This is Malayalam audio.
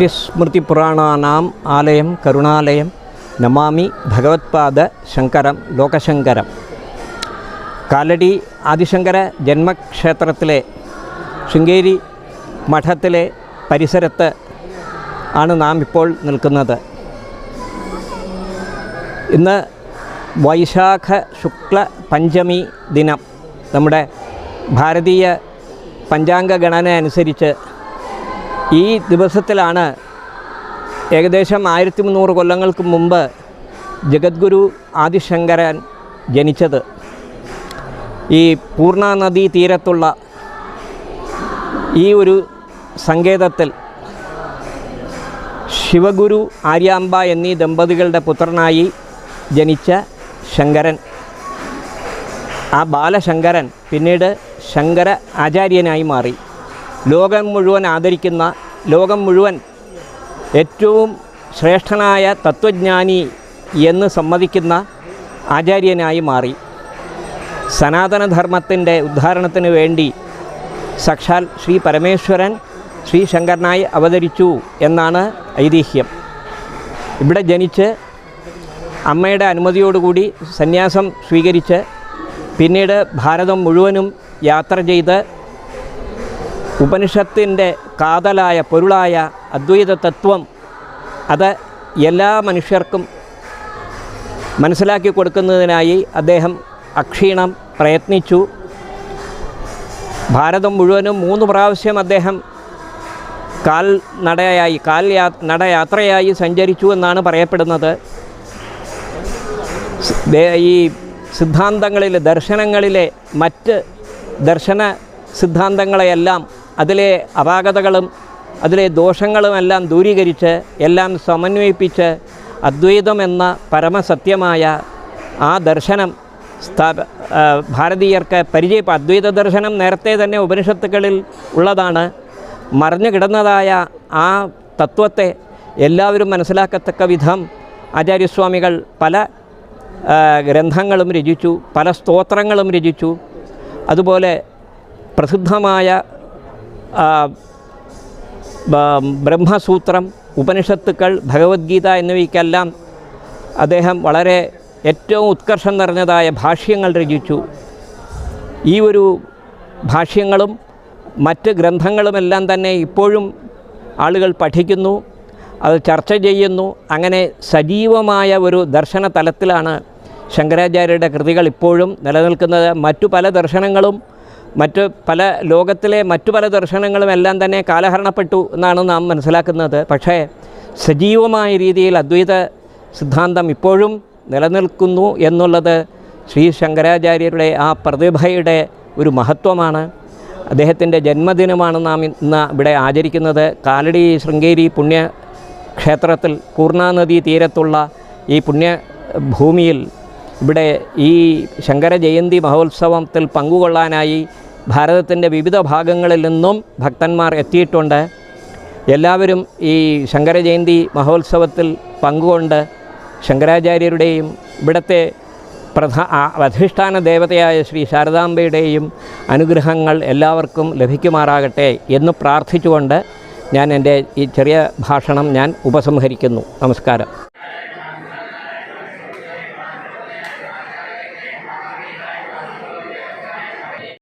ശ്രുതിസ്മൃതിപുരാണാനാം ആലയം കരുണാലയം നമാമി ഭഗവത്പാദ ശങ്കരം ലോകശങ്കരം. കാലടി ആദിശങ്കര ജന്മക്ഷേത്രത്തിലെ ശൃംഗേരി മഠത്തിലെ പരിസരത്ത് ആണ് നാം ഇപ്പോൾ നിൽക്കുന്നത്. ഇന്ന് വൈശാഖ ശുക്ല പഞ്ചമി ദിനം. നമ്മുടെ ഭാരതീയ പഞ്ചാംഗ ഗണന അനുസരിച്ച് ഈ ദിവസത്തിലാണ് ഏകദേശം ആയിരത്തി മുന്നൂറ് കൊല്ലങ്ങൾക്ക് മുമ്പ് ജഗദ്ഗുരു ആദിശങ്കരൻ ജനിച്ചത്. ഈ പൂർണ നദീ തീരത്തുള്ള ഈ ഒരു സങ്കേതത്തിൽ ശിവഗുരു ആര്യാമ്പ എന്നീ ദമ്പതികളുടെ പുത്രനായി ജനിച്ച ശങ്കരൻ. ആ ബാലശങ്കരൻ പിന്നീട് ശങ്കര ആചാര്യനായി മാറി. ലോകം മുഴുവൻ ആദരിക്കുന്ന ലോകം മുഴുവൻ ഏറ്റവും ശ്രേഷ്ഠനായ തത്വജ്ഞാനി എന്ന് സമ്മതിക്കുന്ന ആചാര്യനായി മാറി. സനാതനധർമ്മത്തിന്റെ ഉദ്ധാരണത്തിന് വേണ്ടി സാക്ഷാൽ ശ്രീ പരമേശ്വരൻ ശ്രീ ശങ്കരനായി അവതരിച്ചു എന്നാണ് ഐതിഹ്യം. ഇവിടെ ജനിച്ച് അമ്മയുടെ അനുമതിയോടുകൂടി സന്യാസം സ്വീകരിച്ച് പിന്നീട് ഭാരതം മുഴുവനും യാത്ര ചെയ്ത് ഉപനിഷത്തിന്റെ കാതലായ പൊരുളായ അദ്വൈത തത്വം അത് എല്ലാ മനുഷ്യർക്കും മനസ്സിലാക്കി കൊടുക്കുന്നതിനായി അദ്ദേഹം അക്ഷീണം പ്രയത്നിച്ചു. ഭാരതം മുഴുവനും മൂന്ന് പ്രാവശ്യം അദ്ദേഹം കാൽ നടയായി കാൽ യാ നടയാത്രയായി സഞ്ചരിച്ചു എന്നാണ് പറയപ്പെടുന്നത്. ഈ സിദ്ധാന്തങ്ങളിലെ ദർശനങ്ങളിലെ മറ്റ് ദർശന സിദ്ധാന്തങ്ങളെയെല്ലാം അതിലെ അപാകതകളും അതിലെ ദോഷങ്ങളുമെല്ലാം ദൂരീകരിച്ച് എല്ലാം സമന്വയിപ്പിച്ച് അദ്വൈതമെന്ന പരമസത്യമായ ആ ദർശനം സ്ഥാപ ഭാരതീയർക്ക് പരിചയ അദ്വൈത ദർശനം നേരത്തെ തന്നെ ഉപനിഷത്തുക്കളിൽ ഉള്ളതാണ്. മറിഞ്ഞു കിടന്നതായ ആ തത്വത്തെ എല്ലാവരും മനസ്സിലാക്കത്തക്ക വിധം ആചാര്യസ്വാമികൾ പല ഗ്രന്ഥങ്ങളും രചിച്ചു പല സ്തോത്രങ്ങളും രചിച്ചു. അതുപോലെ പ്രസിദ്ധമായ ബ്രഹ്മസൂത്രം ഉപനിഷത്തുക്കൾ ഭഗവത്ഗീത എന്നിവയ്ക്കെല്ലാം അദ്ദേഹം വളരെ ഏറ്റവും ഉത്കർഷം നിറഞ്ഞതായ ഭാഷ്യങ്ങൾ രചിച്ചു. ഈ ഒരു ഭാഷ്യങ്ങളും മറ്റ് ഗ്രന്ഥങ്ങളുമെല്ലാം തന്നെ ഇപ്പോഴും ആളുകൾ പഠിക്കുന്നു അത് ചർച്ച ചെയ്യുന്നു. അങ്ങനെ സജീവമായ ഒരു ദർശന തലത്തിലാണ് ശങ്കരാചാര്യരുടെ കൃതികൾ ഇപ്പോഴും നിലനിൽക്കുന്നത്. മറ്റു പല ദർശനങ്ങളും മറ്റ് പല ലോകത്തിലെ മറ്റു പല ദർശനങ്ങളും എല്ലാം തന്നെ കാലഹരണപ്പെട്ടു എന്നാണ് നാം മനസ്സിലാക്കുന്നത്. പക്ഷേ സജീവമായ രീതിയിൽ അദ്വൈത സിദ്ധാന്തം ഇപ്പോഴും നിലനിൽക്കുന്നു എന്നുള്ളത് ശ്രീ ശങ്കരാചാര്യരുടെ ആ പ്രതിഭയുടെ ഒരു മഹത്വമാണ്. അദ്ദേഹത്തിന്റെ ജന്മദിനമാണ് നാം ഇന്ന് ഇവിടെ ആചരിക്കുന്നത്. കാലടി ശൃംഗേരി പുണ്യ ക്ഷേത്രത്തിൽ തീരത്തുള്ള ഈ പുണ്യ ഭൂമിയിൽ ഇവിടെ ഈ ശങ്കര ജയന്തി മഹോത്സവത്തിൽ പങ്കുകൊള്ളാനായി ഭാരതത്തിന്റെ വിവിധ ഭാഗങ്ങളിൽ നിന്നും ഭക്തന്മാർ എത്തിയിട്ടുണ്ട്. എല്ലാവരും ഈ ശങ്കര ജയന്തി മഹോത്സവത്തിൽ പങ്കുകൊണ്ട് ശങ്കരാചാര്യരുടെയും ഇവിടുത്തെ പ്രധാ അധിഷ്ഠാന ദേവതയായ ശ്രീ ശാരദാംബയുടെയും അനുഗ്രഹങ്ങൾ എല്ലാവർക്കും ലഭിക്കുമാറാകട്ടെ എന്ന് പ്രാർത്ഥിച്ചുകൊണ്ട് ഞാൻ എന്റെ ഈ ചെറിയ ഭാഷണം ഞാൻ ഉപസംഹരിക്കുന്നു. നമസ്കാരം.